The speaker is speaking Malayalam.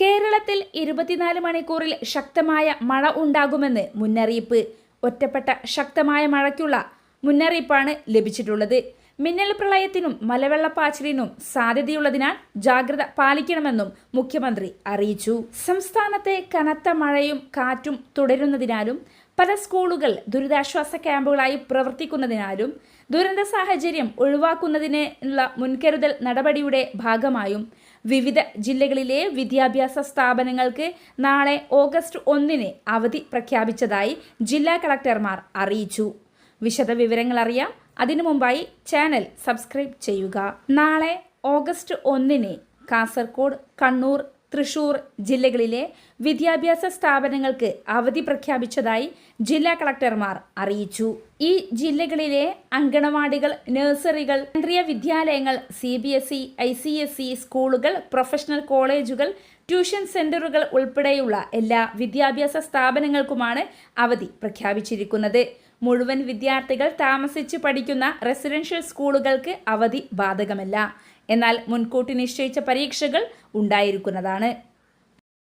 കേരളത്തിൽ ഇരുപത്തിനാല് മണിക്കൂറിൽ ശക്തമായ മഴ ഉണ്ടാകുമെന്ന് മുന്നറിയിപ്പ്. ഒറ്റപ്പെട്ട ശക്തമായ മഴയ്ക്കുള്ള മുന്നറിയിപ്പാണ് ലഭിച്ചിട്ടുള്ളത്. മിന്നൽ പ്രളയത്തിനും മലവെള്ളപ്പാച്ചിലിനും സാധ്യതയുള്ളതിനാൽ ജാഗ്രത പാലിക്കണമെന്നും മുഖ്യമന്ത്രി അറിയിച്ചു. സംസ്ഥാനത്തെ കനത്ത മഴയും കാറ്റും തുടരുന്നതിനാലും പല സ്കൂളുകൾ ദുരിതാശ്വാസ ക്യാമ്പുകളായി പ്രവർത്തിക്കുന്നതിനാലും ദുരന്ത സാഹചര്യം ഒഴിവാക്കുന്നതിനുള്ള മുൻകരുതൽ നടപടിയുടെ ഭാഗമായും വിവിധ ജില്ലകളിലെ വിദ്യാഭ്യാസ സ്ഥാപനങ്ങൾക്ക് നാളെ ഓഗസ്റ്റ് ഒന്നിന് അവധി പ്രഖ്യാപിച്ചതായി ജില്ലാ കളക്ടർമാർ അറിയിച്ചു. വിശദവിവരങ്ങൾ അറിയാം. അതിനു മുമ്പായി ചാനൽ സബ്സ്ക്രൈബ് ചെയ്യുക. നാളെ ഓഗസ്റ്റ് ഒന്നിന് കാസർഗോഡ് കണ്ണൂർ തൃശൂർ ജില്ലകളിലെ വിദ്യാഭ്യാസ സ്ഥാപനങ്ങൾക്ക് അവധി പ്രഖ്യാപിച്ചതായി ജില്ലാ കളക്ടർമാർ അറിയിച്ചു. ഈ ജില്ലകളിലെ അങ്കണവാടികൾ നഴ്സറികൾ കേന്ദ്രീയ വിദ്യാലയങ്ങൾ C B S E I C S E സ്കൂളുകൾ പ്രൊഫഷണൽ കോളേജുകൾ ട്യൂഷൻ സെന്ററുകൾ ഉൾപ്പെടെയുള്ള എല്ലാ വിദ്യാഭ്യാസ സ്ഥാപനങ്ങൾക്കുമാണ് അവധി പ്രഖ്യാപിച്ചിരിക്കുന്നത്. മുഴുവൻ വിദ്യാർത്ഥികൾ താമസിച്ച് പഠിക്കുന്ന റെസിഡൻഷ്യൽ സ്കൂളുകൾക്ക് അവധി ബാധകമല്ല. എന്നാൽ മുൻകൂട്ടി നിശ്ചയിച്ച പരീക്ഷകൾ ഉണ്ടായിരിക്കുന്നതാണ്.